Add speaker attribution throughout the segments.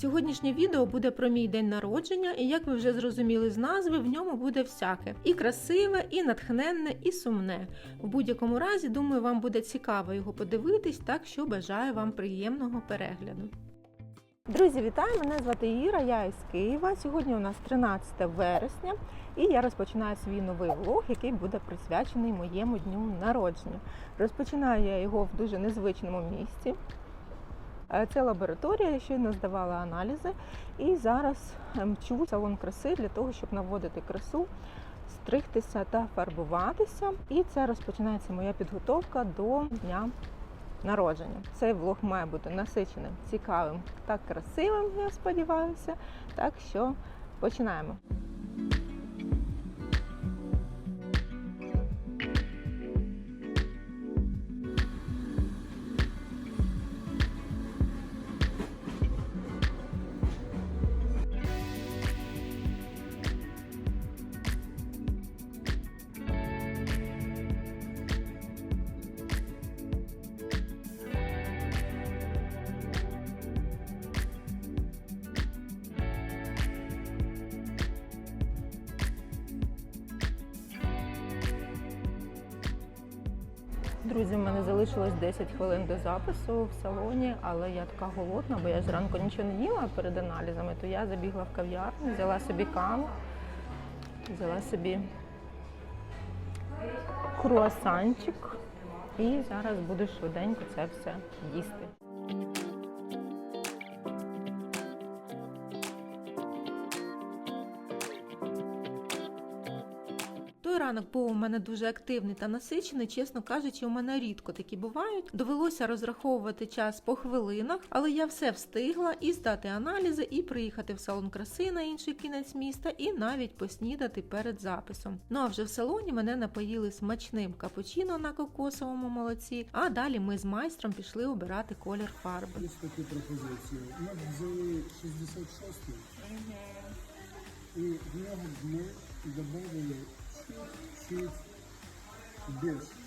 Speaker 1: Сьогоднішнє відео буде про мій день народження, і як ви вже зрозуміли з назви, в ньому буде всяке: і красиве, і натхненне, і сумне. В будь-якому разі, думаю, вам буде цікаво його подивитись, так що бажаю вам приємного перегляду. Друзі, вітаю! Мене звати Іра, я із Києва. Сьогодні у нас 13 вересня, і я розпочинаю свій новий влог, який буде присвячений моєму дню народження. Розпочинаю я його в дуже незвичному місці. Е, Це лабораторія, я щойно здавала аналізи, і зараз е, мчу салон краси для того, щоб наводити красу, стригтися та фарбуватися. І це розпочинається моя підготовка до дня народження. Цей влог має бути насиченим, цікавим та красивим, я сподіваюся. Так що починаємо. Друзі, в мене залишилось 10 хвилин до запису в салоні, але я така голодна, бо я зранку нічого не їла перед аналізами, то я забігла в кав'ярню, взяла собі каву, взяла собі круасанчик і зараз буду швиденько це все їсти. Ранок був у мене дуже активний та насичений. Чесно кажучи, у мене рідко такі бувають. Довелося розраховувати час по хвилинах, але я все встигла і здати аналізи, і приїхати в салон краси на інший кінець міста, і навіть поснідати перед записом. Ну а вже в салоні мене напоїли смачним капучино на кокосовому молоці. А далі ми з майстром пішли обирати колір фарби.
Speaker 2: Є такі пропозиції. Ми взяли 66-й і в нього ми додали чуть більше.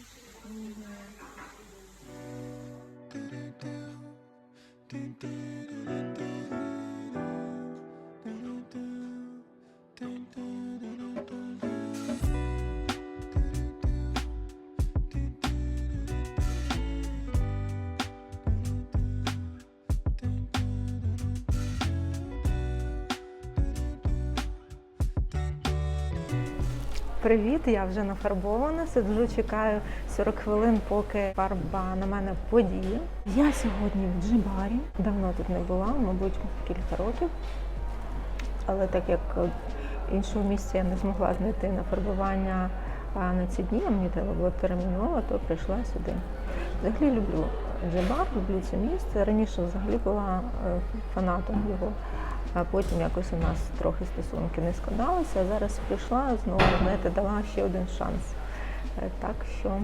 Speaker 1: Привіт, я вже нафарбована. Сиджу, чекаю 40 хвилин, поки фарба на мене подіє. Я сьогодні в Джибарі. Давно тут не була, мабуть, кілька років. Але так як іншого місця я не змогла знайти на фарбування на ці дні, а мені треба було терміново, то прийшла сюди. Взагалі люблю Джибар, люблю це місце. Раніше взагалі була е, фанатом його. А потім якось у нас трохи стосунки не складалися. А зараз прийшла знову, знаєте, дала ще один шанс. Е, Так що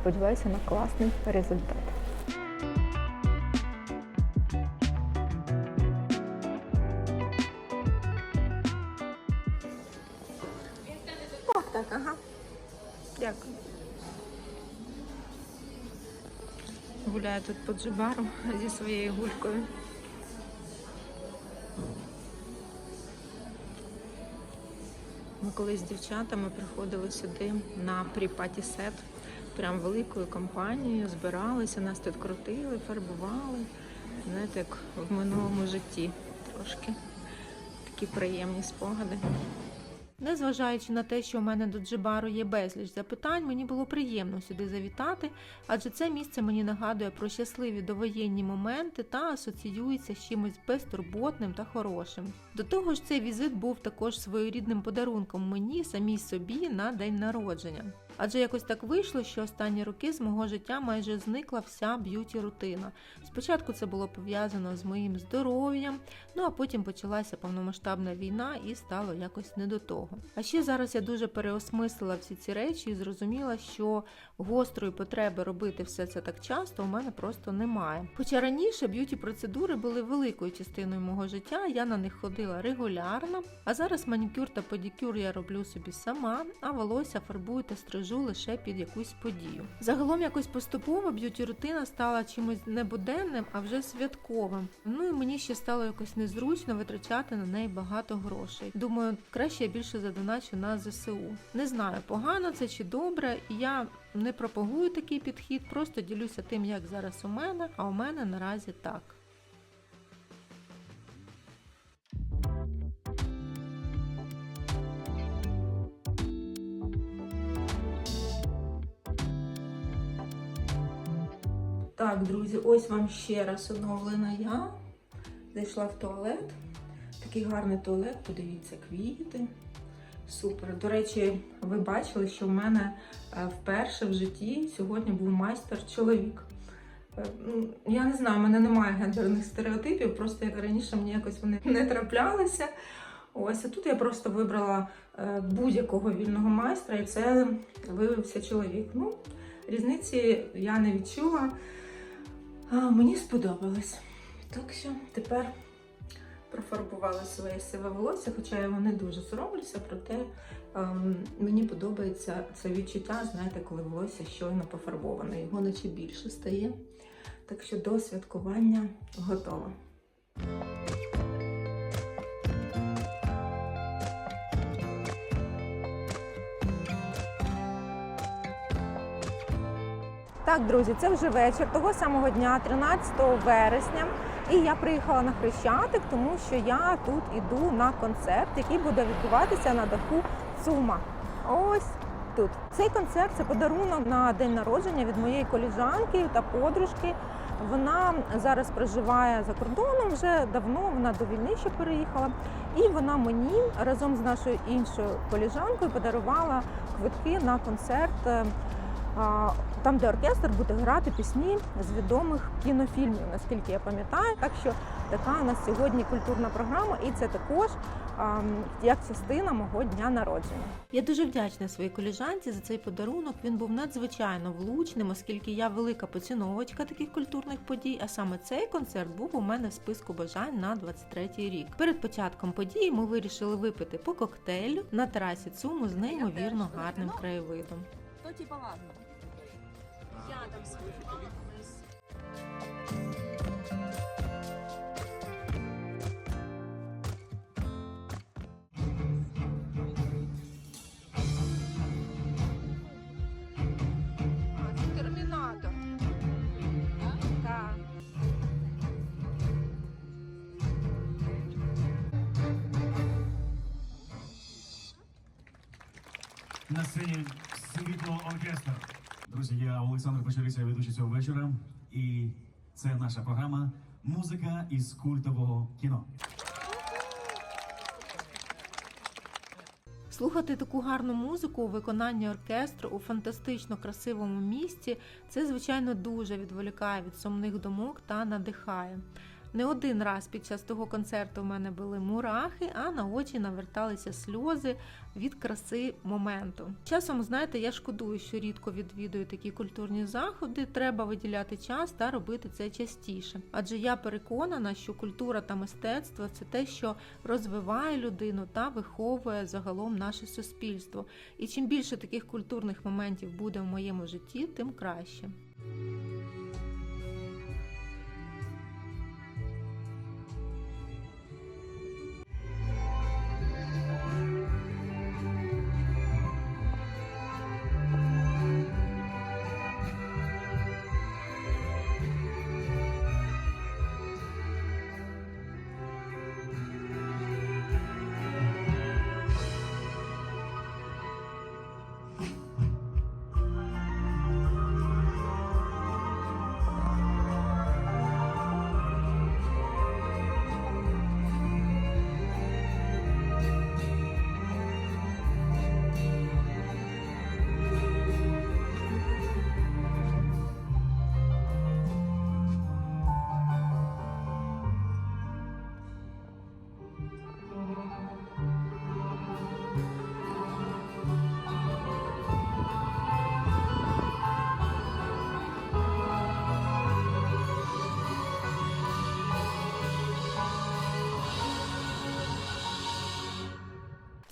Speaker 1: сподіваюся на класний результат. О, так, ага. Дякую. Гуляю тут по джибару зі своєю гулькою. Ми колись з дівчатами приходили сюди на пріпаті сет, прям великою компанією, збиралися, нас тут крутили, фарбували. Знаєте, як в минулому житті трошки такі приємні спогади. Незважаючи на те, що у мене до Джибару є безліч запитань, мені було приємно сюди завітати, адже це місце мені нагадує про щасливі довоєнні моменти та асоціюється з чимось безтурботним та хорошим. До того ж, цей візит був також своєрідним подарунком мені самій собі на день народження. Адже якось так вийшло, що останні роки з мого життя майже зникла вся б'юті рутина. Спочатку це було пов'язано з моїм здоров'ям, ну а потім почалася повномасштабна війна і стало якось не до того. А ще зараз я дуже переосмислила всі ці речі і зрозуміла, що гострої потреби робити все це так часто у мене просто немає. Хоча раніше б'юті процедури були великою частиною мого життя, я на них ходила регулярно, а зараз манікюр та педикюр я роблю собі сама, а волосся фарбую та стрижу бережу лише під якусь подію. Загалом якось поступово б'юті рутина стала чимось не буденним, а вже святковим. Ну і мені ще стало якось незручно витрачати на неї багато грошей. Думаю, краще я більше задоначу на ЗСУ. Не знаю, погано це чи добре. Я не пропагую такий підхід, просто ділюся тим, як зараз у мене, а у мене наразі так. Так, друзі, ось вам ще раз оновлена я. Зайшла в туалет. Такий гарний туалет, подивіться, квіти. Супер. До речі, ви бачили, що в мене е, вперше в житті сьогодні був майстер-чоловік. Е, ну, Я не знаю, в мене немає гендерних стереотипів, просто як раніше мені якось вони не траплялися. Ось, а тут я просто вибрала е, будь-якого вільного майстра, і це виявився чоловік. Ну, різниці я не відчула. А, мені сподобалось. Так що тепер профарбувала своє сиве волосся, хоча я його не дуже соромлюся, проте ем, мені подобається це відчуття, знаєте, коли волосся щойно пофарбоване, його наче більше стає. Так що до святкування готова. Так, друзі, це вже вечір того самого дня, 13 вересня. І я приїхала на Хрещатик, тому що я тут іду на концерт, який буде відбуватися на даху ЦУМа. Ось тут. Цей концерт це подарунок на день народження від моєї коліжанки та подружки. Вона зараз проживає за кордоном вже давно. Вона до війни ще переїхала. І вона мені разом з нашою іншою коліжанкою подарувала квитки на концерт. Там, де оркестр буде грати пісні з відомих кінофільмів, наскільки я пам'ятаю. Так що така у нас сьогодні культурна програма, і це також як частина мого дня народження. Я дуже вдячна своїй коліжанці за цей подарунок. Він був надзвичайно влучним, оскільки я велика поціновувачка таких культурних подій. А саме цей концерт був у мене в списку бажань на 23-й рік. Перед початком події ми вирішили випити по коктейлю на терасі ЦУМу з неймовірно гарним краєвидом.
Speaker 3: То типа ладно.
Speaker 1: Термінатор. Так.
Speaker 4: На сцені світло оркестр. Друзі, я Олександр Печериця, ведучий цього вечора. І це наша програма Музика із культового кіно.
Speaker 1: Слухати таку гарну музику у виконанні оркестру у фантастично красивому місті це, звичайно, дуже відволікає від сумних думок та надихає. Не один раз під час того концерту в мене були мурахи, а на очі наверталися сльози від краси моменту. Часом, знаєте, я шкодую, що рідко відвідую такі культурні заходи. Треба виділяти час та робити це частіше. Адже я переконана, що культура та мистецтво це те, що розвиває людину та виховує загалом наше суспільство. І чим більше таких культурних моментів буде в моєму житті, тим краще.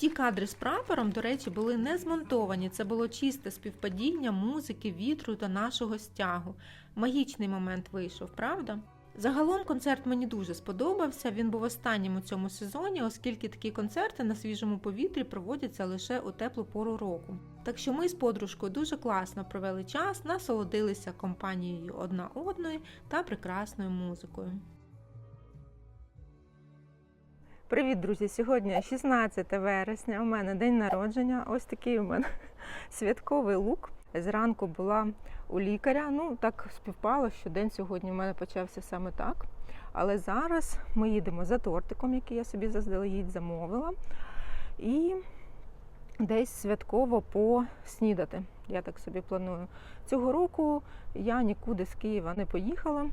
Speaker 1: Ті кадри з прапором, до речі, були не змонтовані. Це було чисте співпадіння музики, вітру та нашого стягу. Магічний момент вийшов, правда? Загалом концерт мені дуже сподобався. Він був останнім у цьому сезоні, оскільки такі концерти на свіжому повітрі проводяться лише у теплу пору року. Так що ми з подружкою дуже класно провели час, насолодилися компанією одна одної та прекрасною музикою. Привіт, друзі! Сьогодні 16 вересня. У мене день народження. Ось такий у мене святковий лук. Зранку була у лікаря. Ну, так співпало, що день сьогодні у мене почався саме так. Але зараз ми їдемо за тортиком, який я собі заздалегідь замовила. І десь святково поснідати. Я так собі планую. Цього року я нікуди з Києва не поїхала.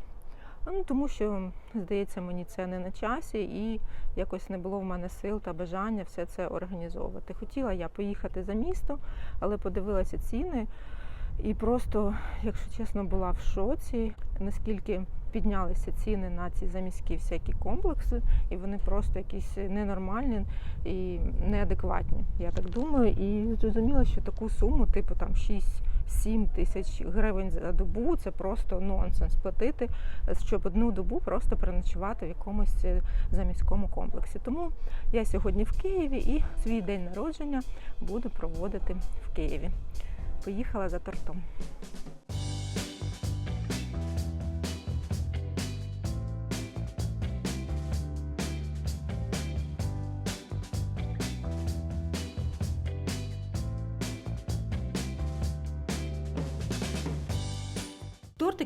Speaker 1: Ну, тому що, здається, мені це не на часі, і якось не було в мене сил та бажання все це організовувати. Хотіла я поїхати за місто, але подивилася ціни і просто, якщо чесно, була в шоці, наскільки піднялися ціни на ці заміські всякі комплекси, і вони просто якісь ненормальні і неадекватні. Я так думаю, і зрозуміла, що таку суму, типу там 6 7 тисяч гривень за добу це просто нонсенс платити, щоб одну добу просто переночувати в якомусь е, заміському комплексі. Тому я сьогодні в Києві і свій день народження буду проводити в Києві. Поїхала за тортом.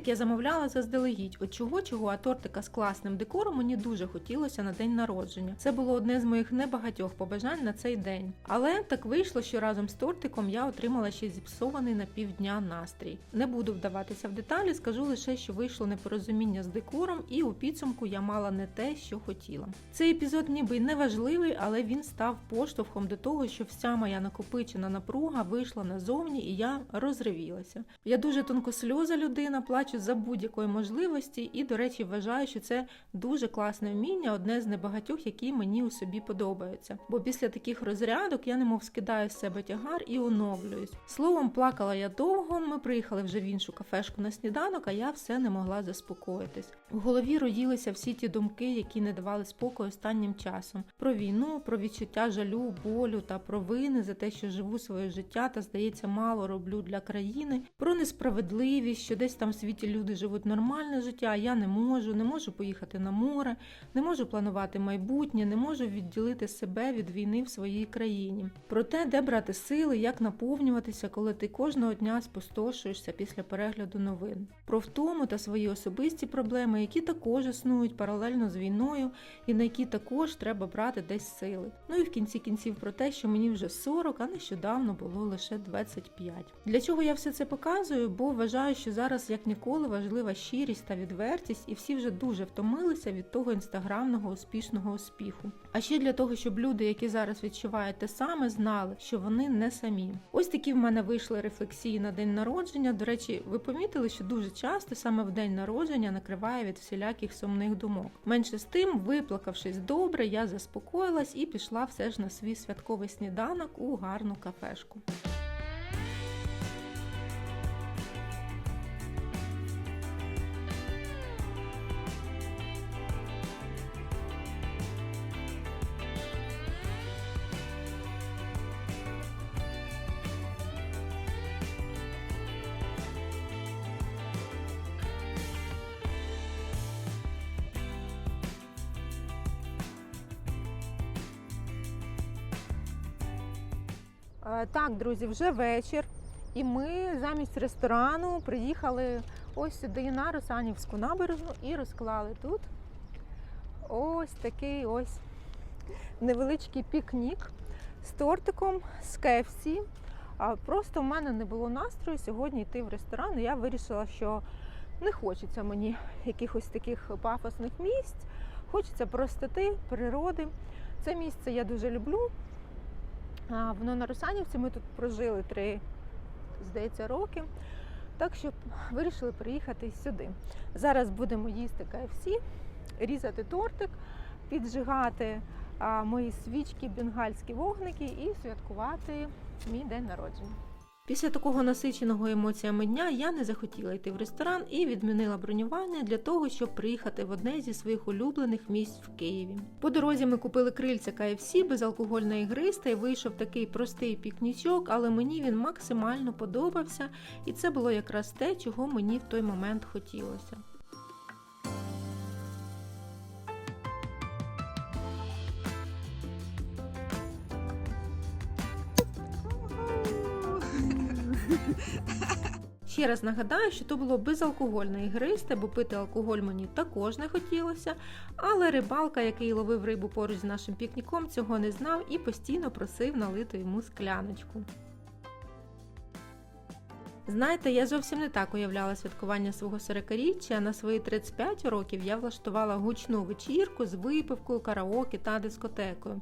Speaker 1: Тортик я замовляла заздалегідь. От чого чого, а тортика з класним декором мені дуже хотілося на день народження. Це було одне з моїх небагатьох побажань на цей день. Але так вийшло, що разом з тортиком я отримала ще зіпсований на півдня настрій. Не буду вдаватися в деталі, скажу лише, що вийшло непорозуміння з декором, і у підсумку я мала не те, що хотіла. Цей епізод ніби не важливий, але він став поштовхом до того, що вся моя накопичена напруга вийшла назовні, і я розривілася. Я дуже тонкосльоза людина, плачу за будь-якої можливості, і, до речі, вважаю, що це дуже класне вміння, одне з небагатьох, які мені у собі подобаються. Бо після таких розрядок я немов скидаю з себе тягар і оновлююсь. Словом, плакала я довго. Ми приїхали вже в іншу кафешку на сніданок, а я все не могла заспокоїтись. В голові роїлися всі ті думки, які не давали спокою останнім часом: про війну, про відчуття жалю, болю та провини за те, що живу своє життя та здається, мало роблю для країни, про несправедливість, що десь там в світі люди живуть нормальне життя, а я не можу, не можу поїхати на море, не можу планувати майбутнє, не можу відділити себе від війни в своїй країні. Про те, де брати сили, як наповнюватися, коли ти кожного дня спустошуєшся після перегляду новин, про втому та свої особисті проблеми, які також існують паралельно з війною, і на які також треба брати десь сили. Ну і в кінці кінців про те, що мені вже 40, а нещодавно було лише 25. Для чого я все це показую? Бо вважаю, що зараз як ніколи важлива щирість та відвертість, і всі вже дуже втомилися від того інстаграмного успішного успіху. А ще для того, щоб люди, які зараз відчувають те саме, знали, що вони не самі. Ось такі в мене вийшли рефлексії на день народження. До речі, ви помітили, що дуже часто саме в день народження накриває від всіляких сумних думок. Менше з тим, виплакавшись добре, я заспокоїлась і пішла все ж на свій святковий сніданок у гарну кафешку. Так, друзі, вже вечір, і ми замість ресторану приїхали ось сюди на Русанівську набережну і розклали тут ось такий ось невеличкий пікнік з тортиком, з. А просто в мене не було настрою сьогодні йти в ресторан. і Я вирішила, що не хочеться мені якихось таких пафосних місць. Хочеться простоти, природи. Це місце я дуже люблю. Воно на Русанівці. Ми тут прожили три, здається, роки. Так що вирішили приїхати сюди. Зараз будемо їсти KFC, різати тортик, піджигати мої свічки, бенгальські вогники і святкувати мій день народження. Після такого насиченого емоціями дня я не захотіла йти в ресторан і відмінила бронювання для того, щоб приїхати в одне зі своїх улюблених місць в Києві. По дорозі ми купили крильця KFC, безалкогольної гристи, і вийшов такий простий пікнічок, але мені він максимально подобався, і це було якраз те, чого мені в той момент хотілося. Ще раз нагадаю, що то було безалкогольне ігристе, бо пити алкоголь мені також не хотілося. Але рибалка, який ловив рибу поруч з нашим пікніком, цього не знав і постійно просив налити йому скляночку. Знаєте, я зовсім не так уявляла святкування свого 40-річчя. На свої 35 років я влаштувала гучну вечірку з випивкою, караоке та дискотекою.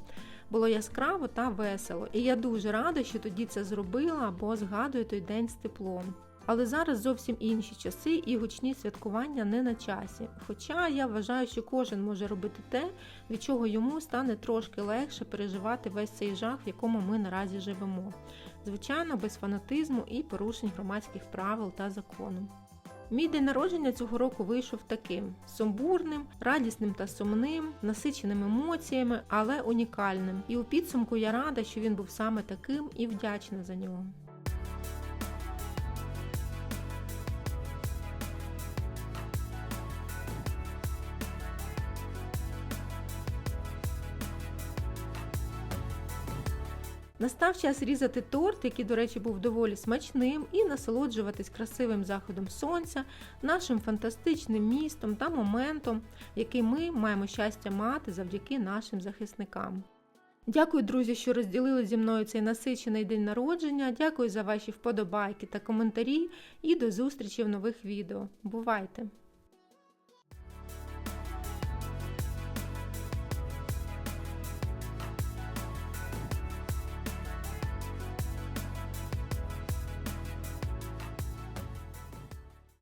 Speaker 1: Було яскраво та весело, і я дуже рада, що тоді це зробила, бо згадую той день з теплом. Але зараз зовсім інші часи і гучні святкування не на часі. Хоча я вважаю, що кожен може робити те, від чого йому стане трошки легше переживати весь цей жах, в якому ми наразі живемо. Звичайно, без фанатизму і порушень громадських правил та закону. Мій день народження цього року вийшов таким: сумбурним, радісним та сумним, насиченим емоціями, але унікальним. І у підсумку я рада, що він був саме таким і вдячна за нього. Настав час різати торт, який, до речі, був доволі смачним, і насолоджуватись красивим заходом сонця, нашим фантастичним містом та моментом, який ми маємо щастя мати завдяки нашим захисникам. Дякую, друзі, що розділили зі мною цей насичений день народження. Дякую за ваші вподобайки та коментарі. І до зустрічі в нових відео. Бувайте!